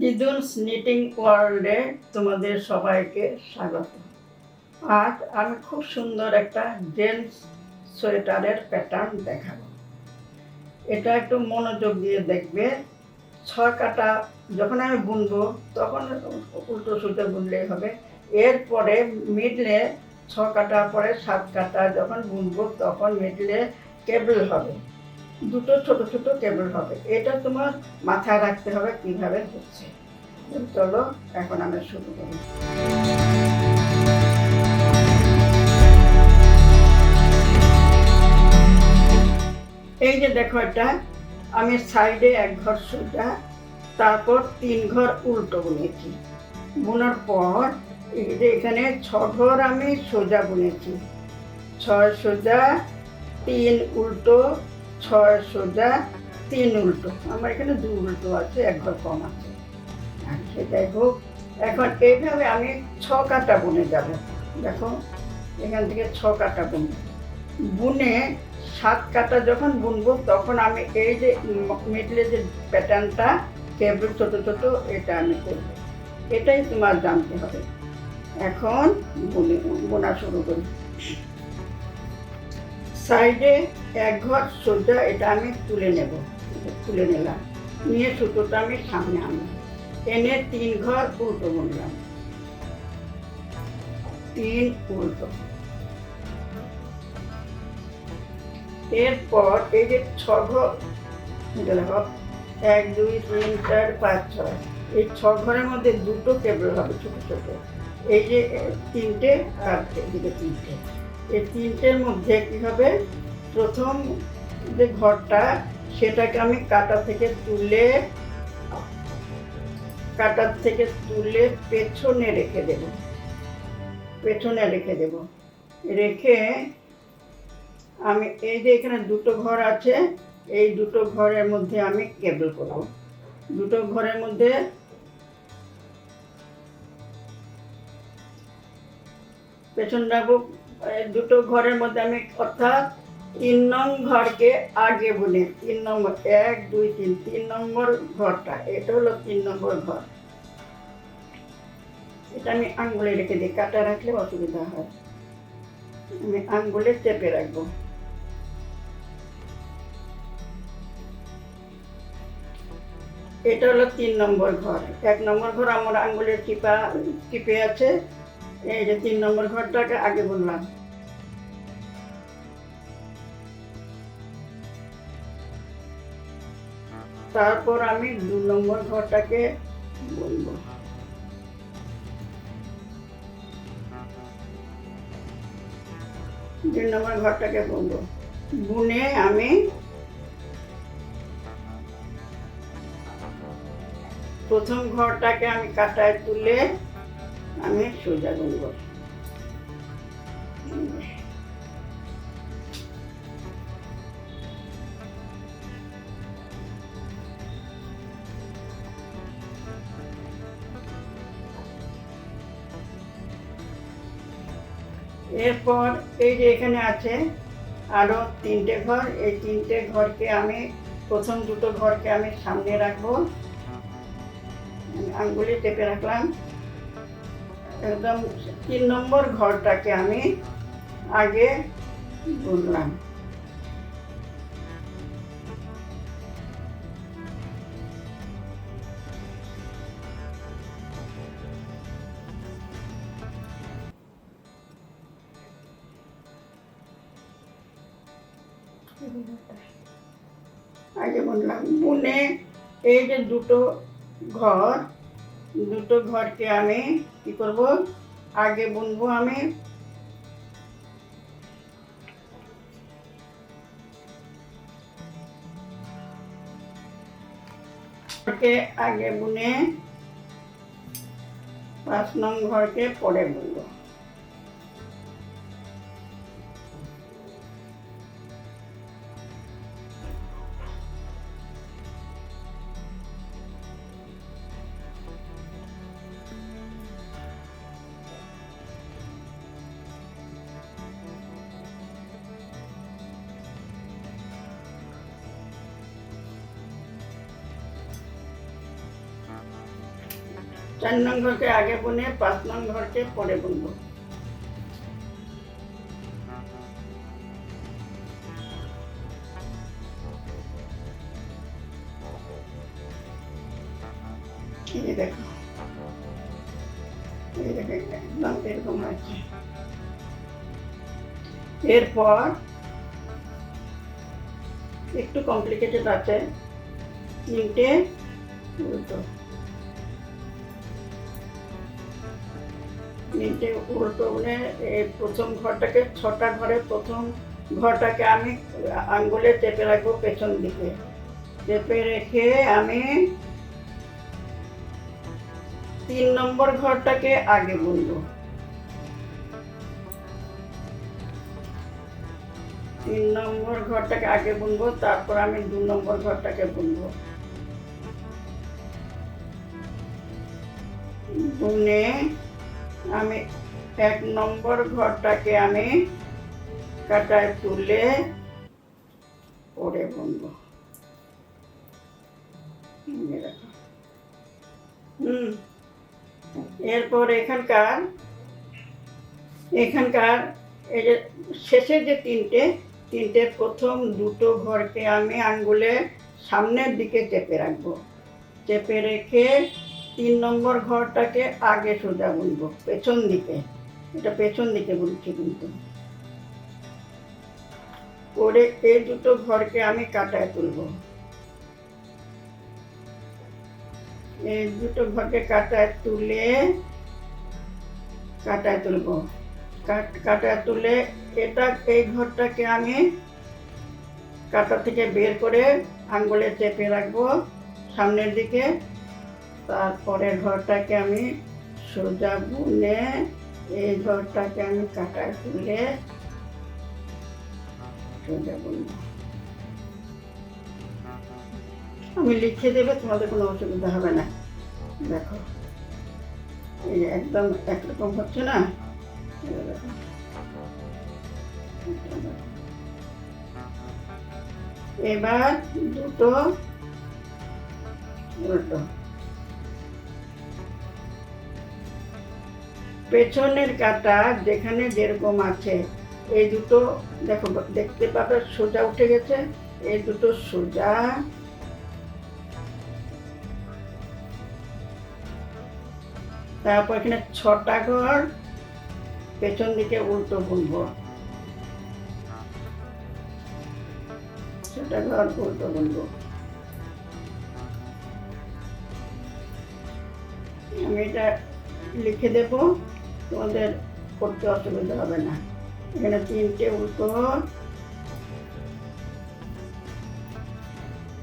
দিদুনস knitting ওয়ার্ল্ডে তোমাদের সবাইকে স্বাগত। আজ আমি খুব সুন্দর একটা জেন্টস সোয়েটারের প্যাটার্ন দেখাবো। এটা একটু মনোযোগ দিয়ে দেখবে। ছয় কাটা যখন আমি বুনবো, তখন উল্টো সুতো বুনলেই হবে। এরপরে মিডলে ছ কাটা, পরে সাত কাটা যখন বুনবো, তখন মিডলে কেবল হবে। দুটো ছোট ছোট টেবিল হবে। এটা তোমার মাথায় রাখতে হবে কীভাবে হচ্ছে। চলো, এখন আমরা শুরু করি। এই যে দেখো এটা, আমি সাইডে এক ঘর সোজা তারপর তিন ঘর উল্টো বুনেছি। বোনার পর এই যে এখানে ছ ঘর আমি সোজা বুনেছি। ছয় সোজা, তিন উল্টো ছয় সোজা, তিন উল্টো। আমার এখানে দু উল্টো আছে, এক ঘর কম আছে। আর সেটাই হোক, এখন এইভাবে আমি ছ কাটা বুনে যাব। দেখো, এখান থেকে ছ কাটা বুনে। বুনে সাত কাটা যখন বুনবো, তখন আমি এই যে মিডলে যে প্যাটার্নটা, কেবল ছোট ছোট, এটা আমি করব। এটাই তোমার জানতে হবে। এখন বুনে, বোনা শুরু করি। সাইডে এক ঘর সোজা এটা আমি তুলে নেব, তুলে নিলাম। নিয়ে সুতোটা আমি সামনে আনলাম। এনে তিন ঘর উল্টো বুনলাম। তিন উল্টো। এরপর এই যে ছ ঘর দেখো এক, দুই, তিন, চার, পাঁচ, ছয়। এই ছ ঘরের মধ্যে দুটো কেবল হবে, ছোটো ছোটো। এই যে তিনটে আর এদিকে তিনটে। এই তিনটের মধ্যে কি হবে? প্রথম যে ঘরটা, সেটাকে আমি কাটা থেকে তুলে কাটার থেকে তুলে পেছনে রেখে দেব। পেছনে রেখে দেব। রেখে আমি, এই যে এখানে দুটো ঘর আছে, এই দুটো ঘরের মধ্যে আমি কেবল করব। দুটো ঘরের মধ্যে পেছন রাখব দুটো ঘরের মধ্যে আমি, অর্থাৎ তিন নং ঘরকে আগে বুনে তিন নম্বর এক, দুই, তিন তিন নম্বর ঘরটা, এটা হলো তিন নম্বর ঘর। এটা আমি আঙ্গুলে রেখে দিই, কাটা রাখলে অসুবিধা হয়। আমি আঙ্গুলে চেপে রাখব। এটা হলো তিন নম্বর ঘর। এক নম্বর ঘর আমার আঙ্গুলের টিপা, টিপে আছে। এই যে তিন নম্বর ঘরটাকে আগে বললাম। তারপর আমি দু নম্বর ঘরটাকে বলব। দুই নম্বর ঘরটাকে বলব। বুনে আমি প্রথম ঘরটাকে আমি কাটায় তুলে আমি সোজা গুনব। এরপর এই যে এখানে আছে আরও তিনটে ঘর, এই তিনটে ঘরকে আমি, প্রথম দুটো ঘরকে আমি সামনে রাখব। আঙ্গুলি টেপে রাখলাম। একদম তিন নম্বর ঘরটাকে আমি আগে বুনলাম। আগে বুনলাম বুনে এই যে দুটো ঘর, দুটো ঘরকে আমি কি করব? আগে বুনবো আমি। আগে বুনে পাঁচ নং ঘরকে পরে বুনবো। চার নং ঘরকে আগে বুনে, পাঁচ নং ঘরকে পরে বুনবো। এরকম আছে এরপর একটু কমপ্লিকেটেড আছে। তিনটে উল্টো। তিনটে উল্টো মানে প্রথম ঘরটাকে, ছটা ঘরে প্রথম ঘরটাকে আমি আঙ্গুলে চেপে রাখব পেছন দিকে। চেপে রেখে আমি তিন নম্বর ঘরটাকে আগে বুনবো। তিন নম্বর ঘরটাকে আগে বুনবো, তারপর আমি দু নম্বর ঘরটাকে বুনবো। বুনে আমি এক নম্বর ঘরটাকে আমি কাটায় তুলে পরে বুনবো। হুম। এরপর এখানকার এখানকার এই যে শেষের যে তিনটে তিনটে প্রথম দুটো ঘরকে আমি আঙ্গুলে সামনের দিকে চেপে রাখব। চেপে রেখে তিন নম্বর ঘরটাকে আগে সোজা বুনবো, পেছন দিকে। এটা পেছন দিকে বুনছি কিন্তু। করে এই দুটো ঘরকে আমি কাটায় তুলবো। এই দুটো ঘরকে কাটায় তুলে, কাটায় তুলবো। কাট- কাটায় তুলে এটা, এই ঘরটাকে আমি কাটা থেকে বের করে আঙ্গুলে চেপে রাখব। সামনের দিকে তারপরে ঘরটাকে আমি সোজা বুনে এই ঘরটাকে আমি কাটায় তুলে সোজা বুনবো। আমি লিখে দেবে তোমাদের কোনো অসুবিধা হবে না। দেখো, এই একদম একরকম হচ্ছে না। এবার দুটো উল্টো। পেছনের কাটা যেখানে যেরকম আছে, এই দুটো, দেখো, দেখতে পাবে, সোজা উঠে গেছে, এই দুটো সোজা। তারপর এখানে ছটা ঘর, পেছন দিকে উল্টো বুনবো ছটা ঘর, উল্টো বুনবো আমি এটা লিখে দেব। তোমাদের করতে অসুবিধা হবে না। এখানে তিনটে উল্টো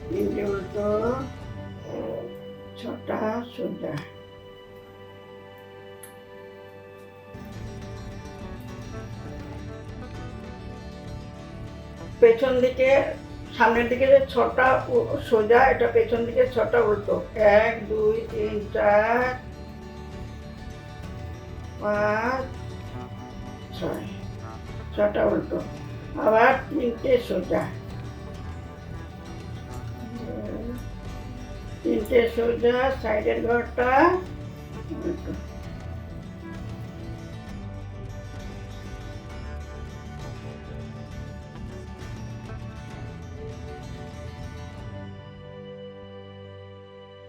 তিনটে উল্টো ছটা সোজা পেছন দিকে, সামনের দিকে যে ছটা সোজা, এটা পেছন দিকে ছটা উল্টো। এক, দুই, তিন, চার পাঁচ ছয় ছটা উল্টো আবার তিনটে সোজা দুই, তিনটে সোজা সাইডের ঘরটা উল্টো